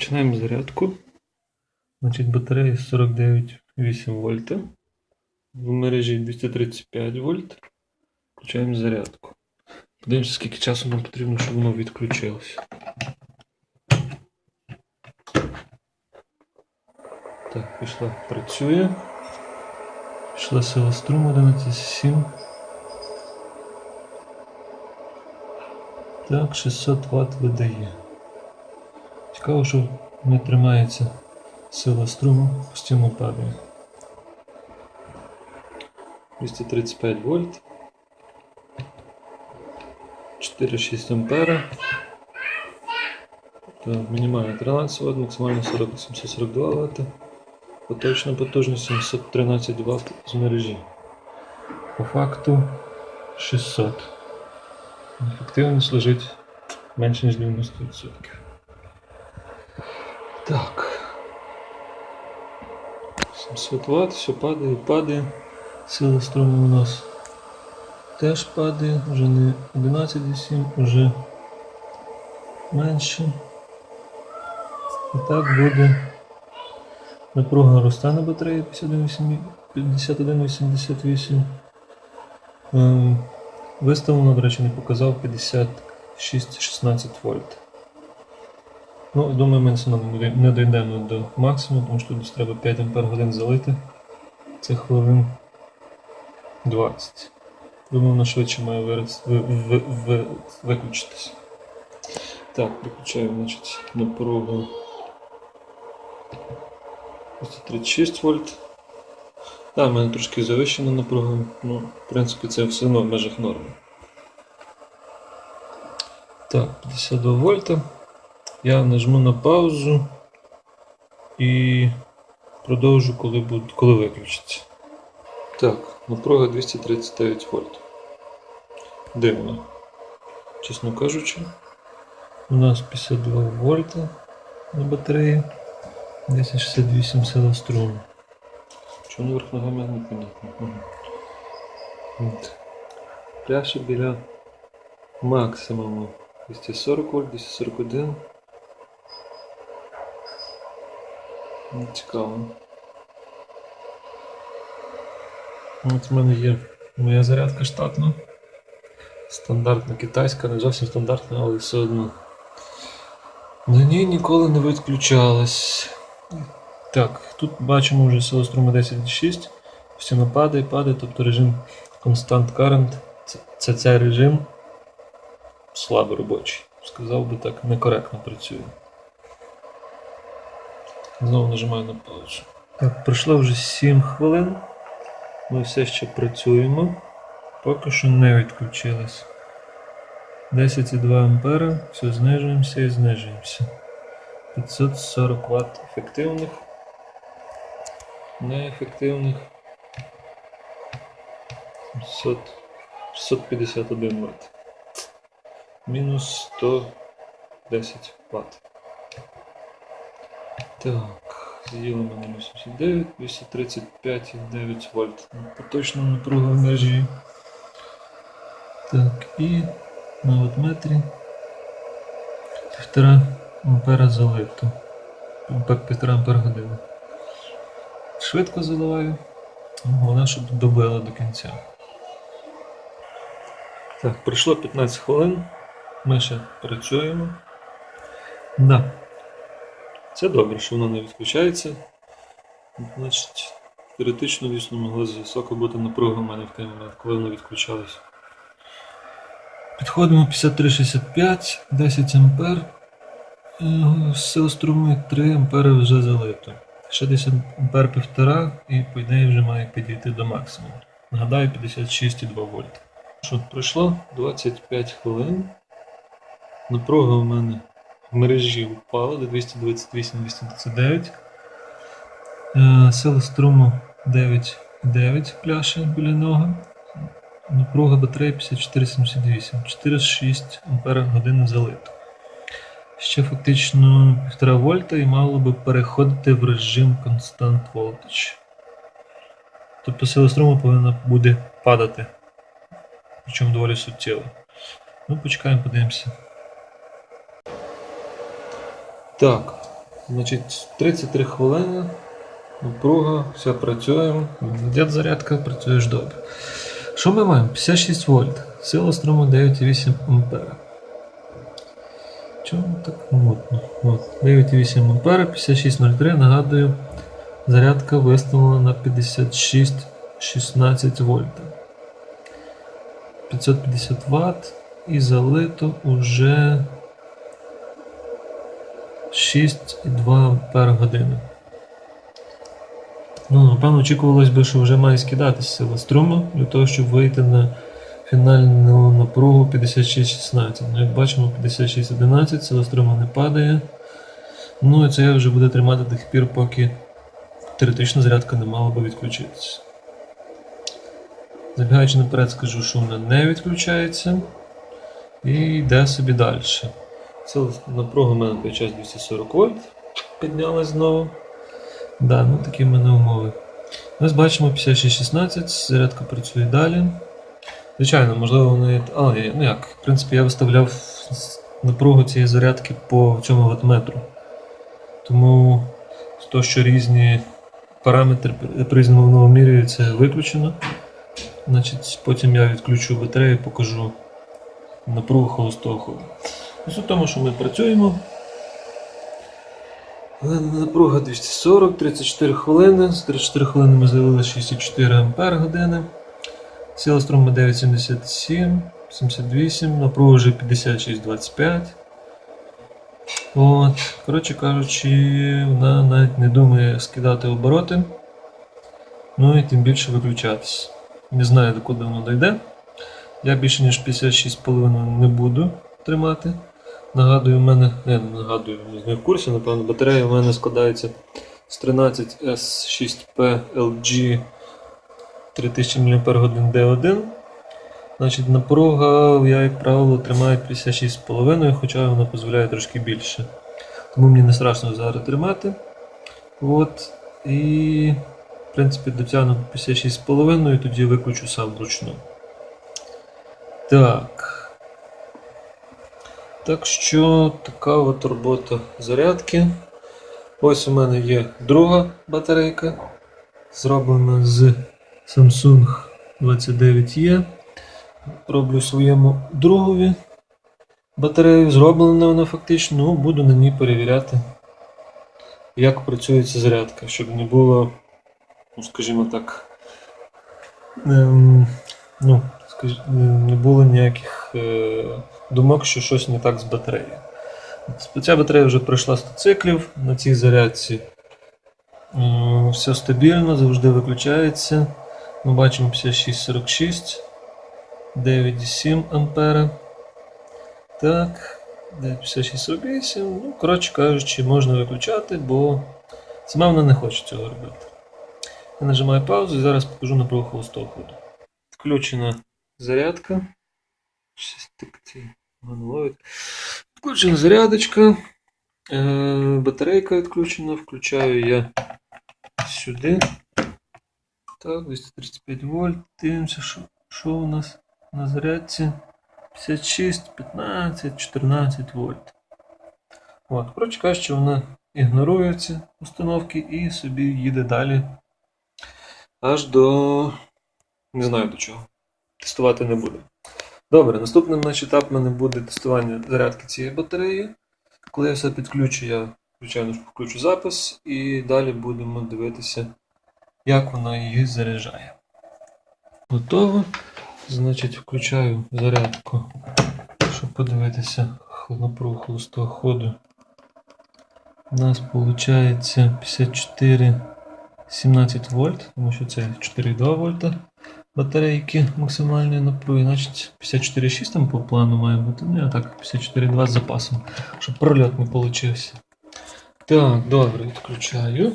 Починаємо зарядку. Значить, батарея 49,8 вольта. В мережі 235 вольт. Включаємо зарядку. Подивимося, скільки часу нам потрібно, щоб воно відключилося. Так, пішла, працює. Пішла сила струму 11,7. Так, 600 Вт видає. Цікаво, що не тримається сила струму, постійно падає. 235 вольт. 4,6 ампера. Мінімальна 13 Вт, максимально 40, 742 Вт. Поточна потужність 713 Вт з мережі. По факту 600. Ефективність лежить менше ніж 90%. Так. 700 Вт, все падає, падає. Сила струму у нас теж падає, вже не 11,7, вже менше. І так буде напруга росте на батареї 51,88. Ем, Виставлено, до речі, не показав 56-16 вольт. Ну, думаю, ми все не дійдемо до максимуму, тому що тут треба 5 ампер годин залити. Це хвилин 20. Думаю, воно швидше має вираз- ви, ви, ви, виключитися. Так, виключаю, значить, напругу 236 вольт. Так, в мене трошки завищена напруга, ну, в принципі, це все одно в межах норми. Так, 52 вольта. Я нажму на паузу і продовжу, коли, буд- коли виключиться. Так, напруга 239 вольт. Дивно. Чесно кажучи. У нас 52 вольта на батареї. 1068 сила струму. Чому наверх ногами непонятно. Ага. От. Пляші біля максимуму. 240 вольт, 241. Ну, Цікаво. От в мене є моя зарядка штатна. Стандартна китайська, не зовсім стандартна, але все одно. На ній ніколи не відключалась. Так, тут бачимо вже сила струму 10,6. Постійно падає, падає, тобто режим Constant Current. Це, це цей режим слабо робочий. Сказав би так, некоректно працює. Знову нажимаю на паузу. Так, пройшло вже 7 хвилин. Ми все ще працюємо. Поки що не відключилось. 10,2 ампера. Все, знижуємося і знижуємося. 540 Вт ефективних. Неефективних. 700, 651 Вт. Мінус 110 Вт. Так, з'їли мене 89, 235,9 вольт. Поточна напруга в мережі. Так, і на вольтметрі 1,5 ампера залито. Ампер- 1,5 ампер година. Швидко заливаю. Головне, щоб добила до кінця. Так, пройшло 15 хвилин. Ми ще працюємо. Да. Це добре, що воно не відключається. Значить, теоретично, дійсно, могла висока бути напруга в мене в той момент, коли воно відключалося. Підходимо 5365, 10 ампер. Е, Сила струму 3 ампери вже залито. Ще десь ампер півтора і по ідеї вже має підійти до максимуму. Нагадаю, 56,2 вольт. Що пройшло 25 хвилин. Напруга у мене мережі впала до 228-239. Е, Сила струму 9,9 пляші біля нього. Напруга батареї 5478. 4,6 ампера години залито. Ще фактично 1,5 вольта і мало би переходити в режим Constant Voltage. Тобто сила струму повинна буде падати. Причому доволі суттєво. Ну, почекаємо, подивимося. Так, Значить, 33 хвилини. Напруга, все працюємо. Дід зарядка, працюєш добре. Що ми маємо? 56 вольт. Сила струму 9,8 ампера. Чому так мутно? От, 9,8 ампера, 56,03. Нагадую, зарядка виставлена на 56,16 вольта. 550 Вт і залито уже 6,2 ампер години. Ну, напевно, очікувалось би, що вже має скидатися сила струму для того, щоб вийти на фінальну напругу 56-16. Ну, як бачимо, 56-11, сила струму не падає. Ну і це я вже буде тримати до тих пір, поки теоретично зарядка не мала би відключитися. Забігаючи наперед, скажу, що вона не відключається. І йде собі далі. Сила напруга в мене під час 240 вольт. Піднялась знову. Да, ну такі в мене умови. Ось бачимо 5616, зарядка працює далі. Звичайно, можливо, вони. А, я- ну як, в принципі, я виставляв напругу цієї зарядки по цьому ватметру. Тому то, що різні параметри по-різному воно це виключено. Значить, потім я відключу батарею і покажу напругу холостого ходу. У тому, що ми працюємо. Напруга 240, 34 хвилини. З 34 хвилини ми завели 64 ампер години. Сила струму 9,77, 78, напруга вже 56,25. От. Коротше кажучи, вона навіть не думає скидати обороти. Ну і тим більше виключатися. Не знаю, до куди воно дійде. Я більше ніж 56,5 не буду тримати. Нагадую, в мене, не, нагадую, не в курсі, напевно, батарея в мене складається з 13S6P LG 3000 мАч D1. Значить, напруга, я, як правило, тримаю 56,5, хоча вона дозволяє трошки більше. Тому мені не страшно зараз тримати. От. І, в принципі, дотягну 56,5 і тоді виключу сам вручну. Так. Так що така от робота зарядки. Ось у мене є друга батарейка, зроблена з Samsung 29E. Роблю своєму другові батарею, зроблена вона фактично, ну, буду на ній перевіряти, як працює ця зарядка, щоб не було, ну, скажімо так, ем, ну, не було ніяких е, думок, що щось не так з батареєю. Ця батарея вже пройшла 100 циклів на цій зарядці. Все стабільно, завжди виключається. Ми бачимо 5646, 9,7 ампера. Так, 5648. Ну, коротше кажучи, можна виключати, бо сама вона не хоче цього робити. Я нажимаю паузу і зараз покажу напругу холостого ходу. Включена зарядка. Щось. Включена зарядочка. Е, батарейка відключена. Включаю я сюди. Так, 235 вольт. Дивимося, що, що у нас на зарядці. 56, 15, 14 вольт. От, коротше кажучи, вона ігнорує ці установки і собі їде далі. Аж до. Не знаю до чого. Тестувати не буду. Добре, наступним наш етап в мене буде тестування зарядки цієї батареї. Коли я все підключу, я звичайно ж включу запис і далі будемо дивитися, як вона її заряджає. Готово. Значить, включаю зарядку, щоб подивитися напругу холостого ходу. У нас виходить 54 17 вольт, тому що це 4,2 вольта батарейки максимальної напруги, значить 54,6 там по плану має бути. Ну, а так 54,2 з запасом, щоб прольот не получився. Так, добре, відключаю.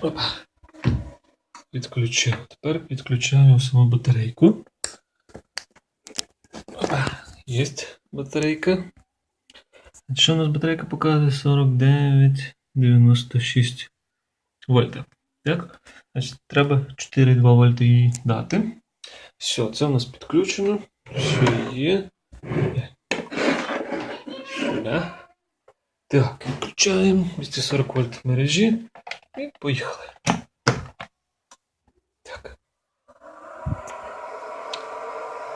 Опа. Відключив. Тепер підключаю саму батарейку. Опа. Є батарейка. Що у нас батарейка показує 49,96 вольта. Так? Значить, треба 4,2 вольта їй дати. Все, це у нас підключено. Все є. Сюди. Так, включаємо 240 вольт мережі і поїхали. Так.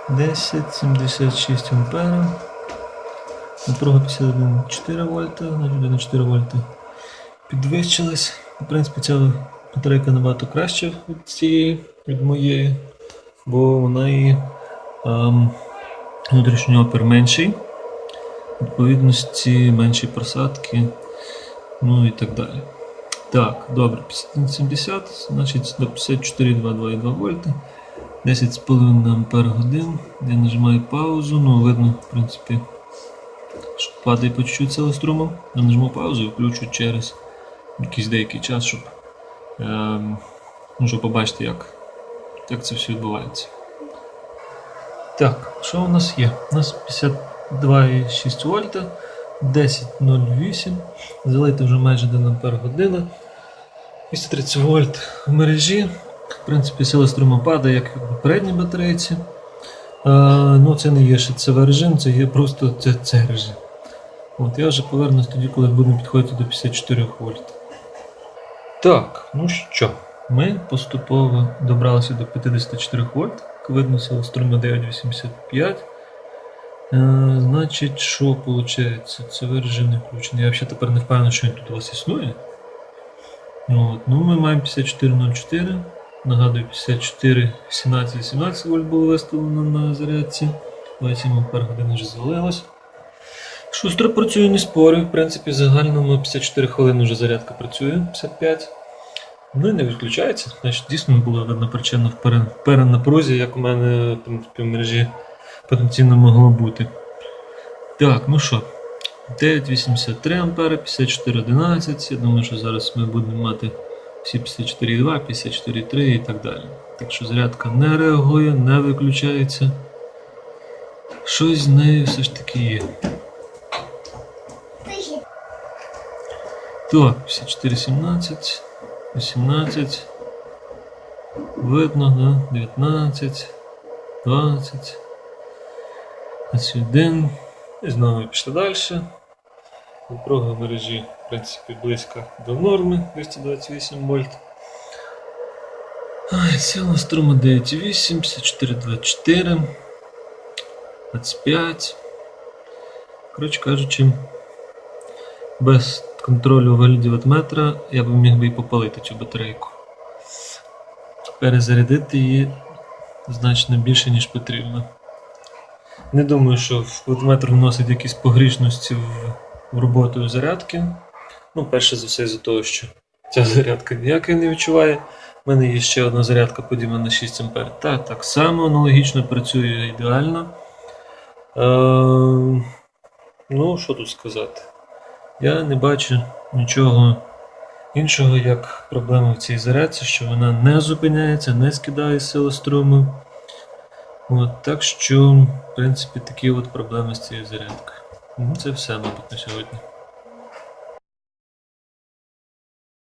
1076 ампера. Напруга 51,4 вольта, на 1,4 вольта підвищилась. В принципі, ця батарейка набагато краща від цієї, від моєї, бо вона її ем, внутрішній опір менший, відповідності менші просадки, ну і так далі. Так, добре, 5170, значить до 54,222 вольта. 10,5 ампер годин. Я нажимаю паузу, ну видно, в принципі, що падає по чуть-чуть струму. Я нажму паузу і включу через якийсь деякий час, щоб, ем, ну, побачити, як, як це все відбувається. Так, що у нас є? У нас 52,6 вольта, 10,08, залити вже майже 1 ампер година. 230 вольт в мережі. В принципі, сила струму падає, як і в попередній батарейці. А, ну, це не є ще це режим, це є просто це режим. От, я вже повернусь тоді, коли будемо підходити до 54 вольт. Так, ну що, ми поступово добралися до 54 вольт. Видно, сила струму 9,85. Е, значить, що виходить? Це режим не включений. Я взагалі тепер не впевнений, що він тут у вас існує. От, ну, ми маємо 5404. Нагадую, 54, 17, 17 вольт було виставлено на зарядці. 27 ампер годин вже звалилось. Шустро працює, не спорю. В принципі, в загальному 54 хвилини вже зарядка працює, 55. Ну і не відключається. Значить, дійсно була видна причина в перенапрузі, як у мене в в мережі потенційно могло бути. Так, ну що, 9,83 ампери, 54,11. Я думаю, що зараз ми будемо мати всі 54,2, 54,3 і так далі. Так що зарядка не реагує, не виключається. Щось з нею все ж таки є. Так, 54,17, 18. Видно, да? 19, 20, 21. І знову пішли далі. Напруга мережі, в принципі, близька до норми 228 вольт. Сила струму 9,8, 54,24, 25. Коротше кажучи, без контролю вигляді ватметра я б міг би і попалити цю батарейку. Перезарядити її значно більше, ніж потрібно. Не думаю, що ватметр вносить якісь погрішності в, роботу зарядки. Ну, перше за все, за того, що ця зарядка ніякої не відчуває. У мене є ще одна зарядка подібна на 6 А. Та так само аналогічно працює ідеально. Е, ну, що тут сказати? Я не бачу нічого іншого, як проблема в цій зарядці, що вона не зупиняється, не скидає силу струму. От, так що, в принципі, такі от проблеми з цією зарядкою. Це все, мабуть, на сьогодні.